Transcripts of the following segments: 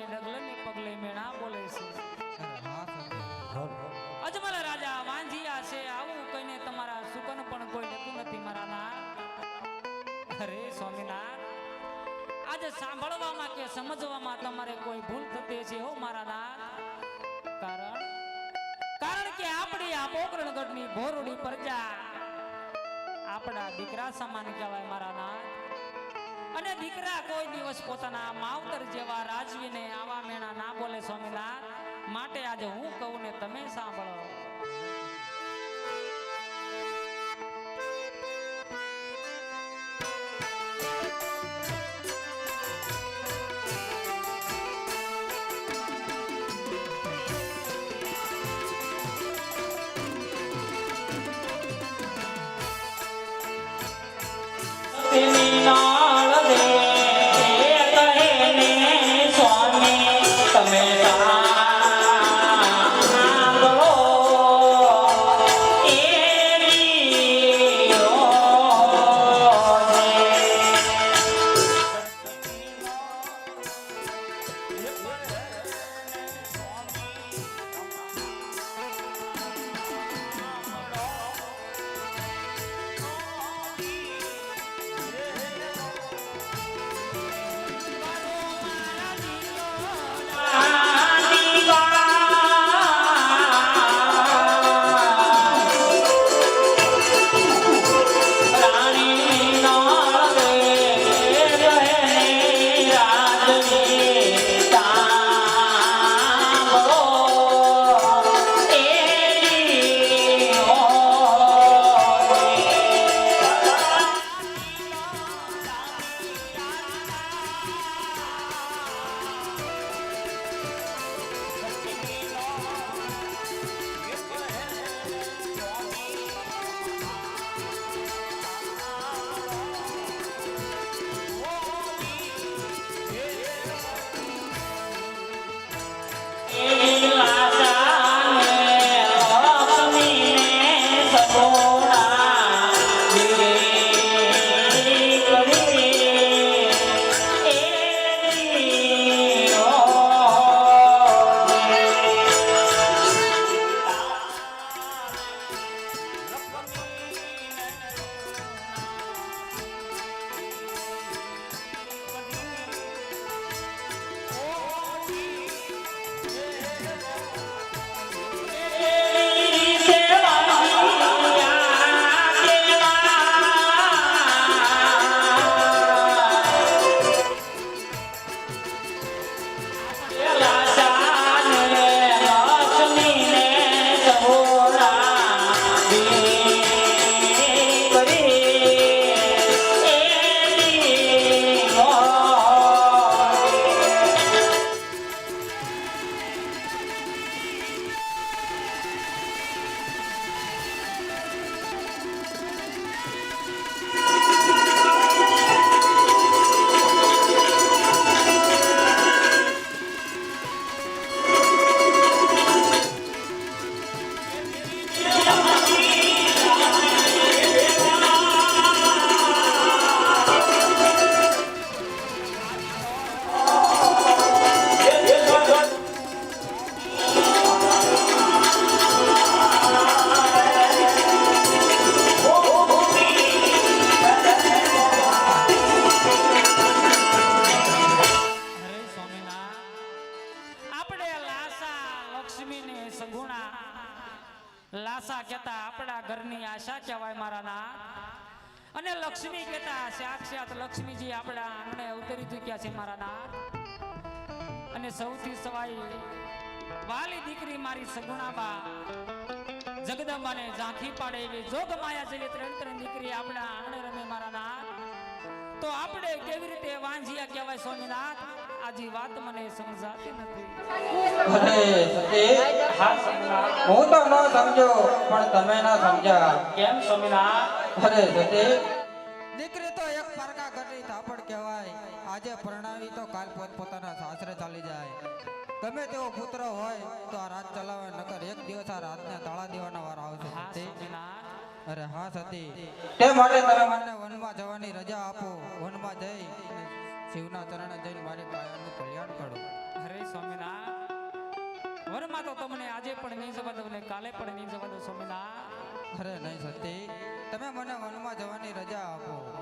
ને ડગલે પગલે મેણા બોલે છે. અજમલ રાજા વાંઝિયા છે. આવું કહીને તમારા સુકન પણ કોઈ લેતું નથી મારા ના. અરે સ્વામિનાથ આજે સાંભળવામાં કે સમજવામાં તમારે કોઈ ભૂલ થતી છે હો મારા નાથ કારણ કારણ કે આપણી આ પોકરણગઢની ભોરડી પ્રજા આપણા દીકરા સમાન કહેવાય મારા નાથ દીકરા કોઈ દિવસ પોતાના માવતર જેવા રાજવીને આવા મેણા ના બોલે સ્વામિનાથ. માટે આજે હું કહું ને તમે સાંભળો. લાસા કહેતા આપણા ઘરની આશા કહેવાય મારા નાથ? અને લક્ષ્મી કહેતા, સાક્ષાત લક્ષ્મીજી આપણા આંગણે અવતરી ચૂક્યા છે મારા નાથ. અને સૌથી સવાઈ, વાલી દીકરી મારી સગુણાબા, જગદંબાને ઝાંખી પાડે એવી જોગ માયા જેવી ત્રણ ત્રણ દીકરી આપણા આંગણે રમે મારા નાથ. તો આપણે કેવી રીતે વાંઝિયા કહેવાય, સ્વામિનાથ? આજી વાત મને સમજાતી નથી. અરે સતી હા સ્વામિનાથ. હું તો ન સમજો પણ તમે ના સમજ્યા. કેમ સ્વામિનાથ અરે સતી. દીકરી તો એક પારકા ઘટી થાપડ કહેવાય. આજે પરણાવી તો કાલ પોત પોતાના સાસરે ચાલી જાય. ગમે તેવો પુત્ર હોય તો આ રાત ચલાવે નકર એક દિવસ આ રાતને તાળા દેવાના વાર આવશે અરે હા સતી. તે માટે તમે મને વનમાં જવાની રજા આપો. વનમાં જઈ શિવના ચરણે જઈને મારી કાયાનું કલ્યાણ કરો. અરે સ્વામિનારાયણ વરમાં તો તમને આજે પણ નહીં જવા દઉં કાલે પણ નહીં જવા દઉં સ્વામિનારાયણ. અરે નહીં સતી તમે મને વનમાં જવાની રજા આપો.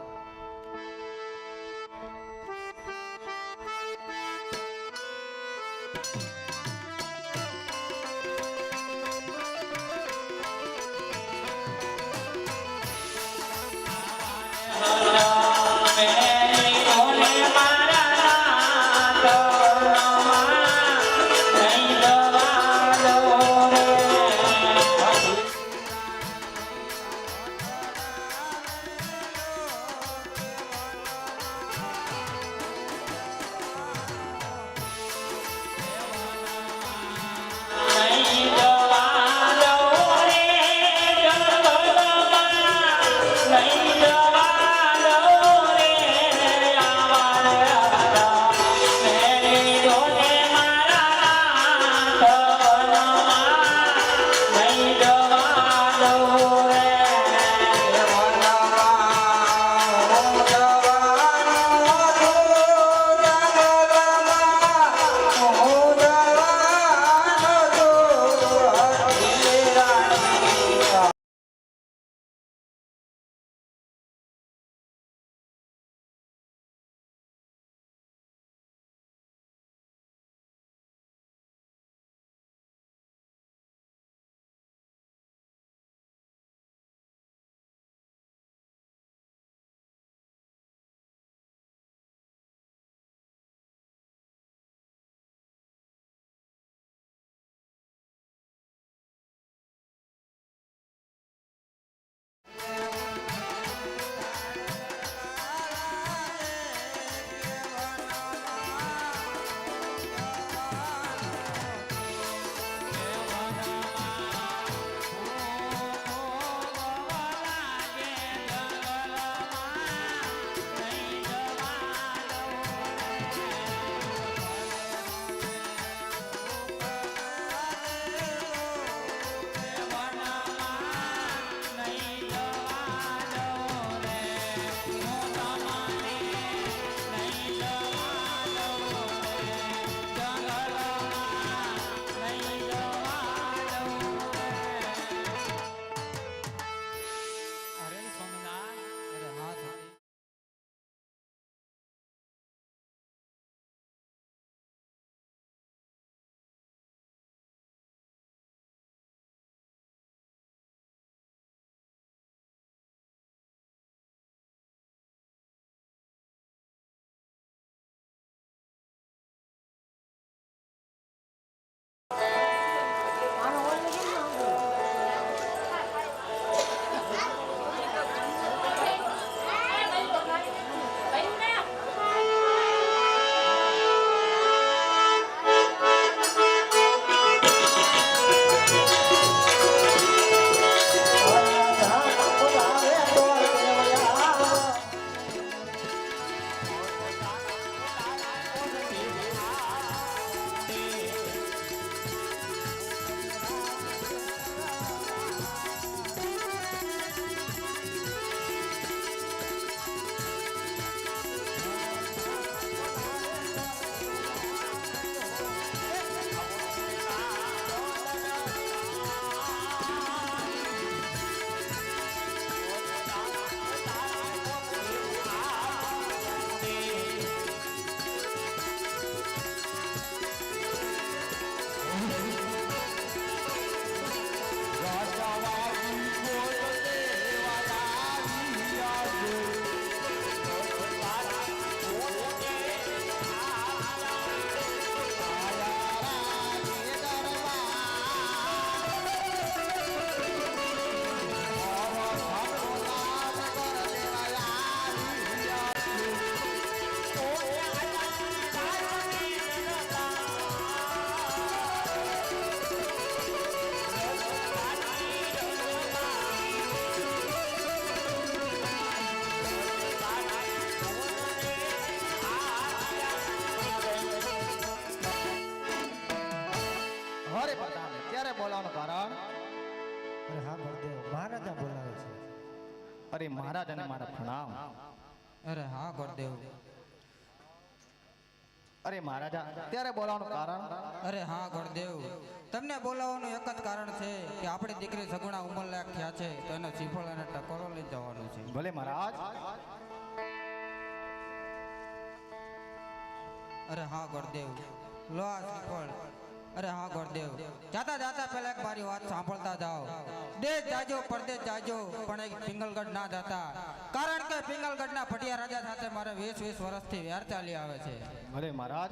અરે મહારાજા ત્યારે બોલાવવાનું કારણ? અરે હા ગણદેવ. તમને બોલાવવાનું એક જ કારણ છે કે આપણી દીકરી સગુણા ઉંમરલાયક થયા છે તો એને શ્રીફળ અને ટકોરો લઈ જવાનું છે. ભલે મહારાજ. અરે હા ગણદેવ. લો આ શ્રીફળ. અરે હા ગણદેવ જાતા જાતા પહેલા એક મારી વાત સાંભળતા જાઓ. દેશ જાજો, પરદેશ જાજો, પણ એક પિંગલગઢ ના જાતા. કારણ કે પિંગલગઢના ભટિયા રાજા સાથે મારે વીસ વીસ વર્ષથી વેર ચાલી આવે છે. અરે મહારાજ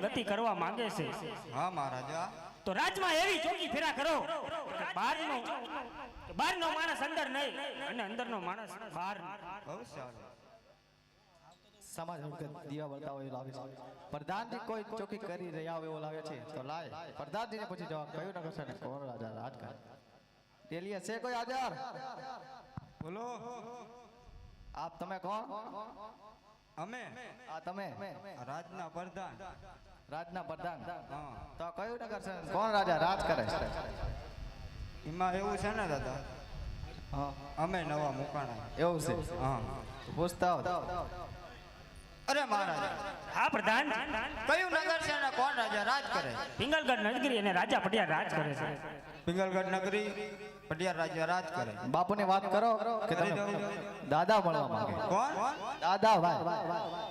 કોઈક ગતિ કરવા માંગે છે. હા મહારાજા તો રાજમાં એવી ચોકી ફેરા કરો બહારનો બહારનો માણસ અંદર નહીં અને અંદરનો માણસ બહાર સમાજ દીવા બળતા હોય એવું છે. પ્રધાનજી કોઈ ચોકી કરી રહ્યા હોય એવું લાગે છે તો લાય. પ્રધાનજીને પૂછી જવાબ. કયું નગર છે કોણ રાજા? રાજ કરે તેલીએ છે કોઈ હાજર? બોલો. આપ તમે કોણ? અમે. આ તમે. રાજના પ્રધાન. રાજના પ્રધાન. હા. તો કયું નગર છે? કોણ રાજા? રાજ કરે છે. એમાં એવું છે ને દાદા હા. અમે નવા મુકાણા. એવું છે? હા. પૂછતા અરે મહારાજા હા પ્રધાન. કયું નગર છે અને કોણ રાજા? રાજ કરે. પિંગલગઢ નગરી અને રાજા પટિયા રાજ કરે છે. પિંગલગઢ નગરી પટિયાર રાજ્ય રાજ કરે. બાપુની વાત કરો કે તમે દાદા મળવા માંગે. કોણ? દાદા ભાઈ.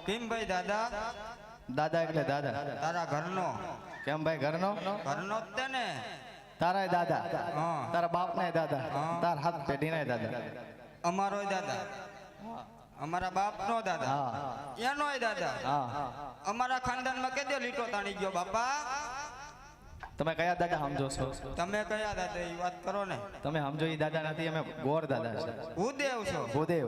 ભીમભાઈ ભાઈ દાદા? દાદા એટલે દાદા. તારા ઘરનો. કેમ ભાઈ ઘરનો? ઘરનો જ તે ને. તારા દાદા. તારા બાપ ના દાદા. તાર હાથ પેઢી ના દાદા. અમારો દાદા. અમારા બાપ નો દાદા. હા. એનોય દાદા. અમારા ખાનદાનમાં કેદે લીટો તાણી ગયો બાપા? તમે કયા દાદા સમજો છો? તમે કયા દાદા એ વાત કરો ને. તમે સમજો એ દાદા નથી અમે ગોર દાદા છે. ભૂદેવ છો. ભૂદેવ.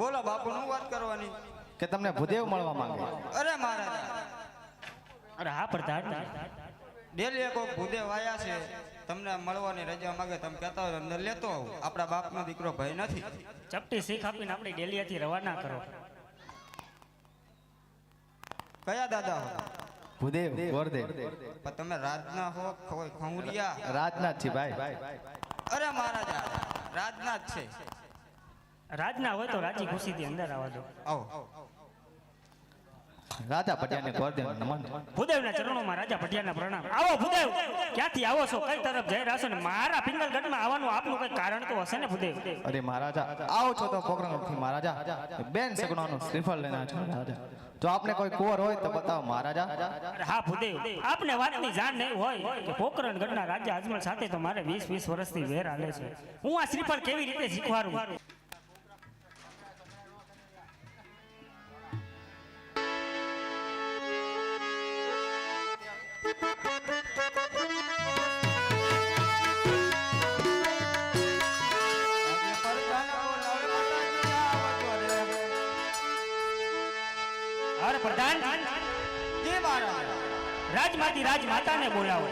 બોલો બાપુ નું વાત કરવાની? કે તમને ભૂદેવ મળવા માંગે? અરે મહારાજ અરે હા પ્રધાન. ડેલી એક ભૂદેવ આયા છે તમને મળવાની રજા માંગે તમે કહેતા હોય અંદર લેતો આવું. આપણા બાપનો દીકરો ભાઈ નથી. ચપટી શીખ આપીને આપણે ડેલીયાથી રવાના કરો. કયા દાદા હો? ભૂદેવ ગોરદેવ. પણ તમે રાજના હો કોઈ ખંગુરિયા? રાજનાથ છે ભાઈ. અરે મહારાજા રાજના છે. રાજના હોય તો રાજી ખુશીથી અંદર આવવા દો. આવો. રાજા પટિયાને ગોરદેવ નમન. ભૂદેવના ચરણોમાં રાજા પટિયાના પ્રણામ. આવો ભૂદેવ ક્યાંથી આવો છો? કઈ તરફ જઈ રહ્યા છો ને? મારા પિંગલગઢમાં આવવાનું આપનું કઈ કારણ તો હશે ને ભૂદેવ? અરે મહારાજા આવો છો તો પોકરણથી મહારાજા. બેન સગુણાનું શ્રીફળ લેના છો રાજા જો આપને કોઈ કુવર હોય તો બતાવો મહારાજા. અરે હા ભૂદેવ આપને વાતની જાણ નહીં હોય કે પોકરણગઢના રાજા અજમલ સાથે તો મારે વીસ વીસ વર્ષથી વેર આલે છે. હું આ શ્રીફળ કેવી રીતે શીખવાડું? રાજમાતાને બોલાવો.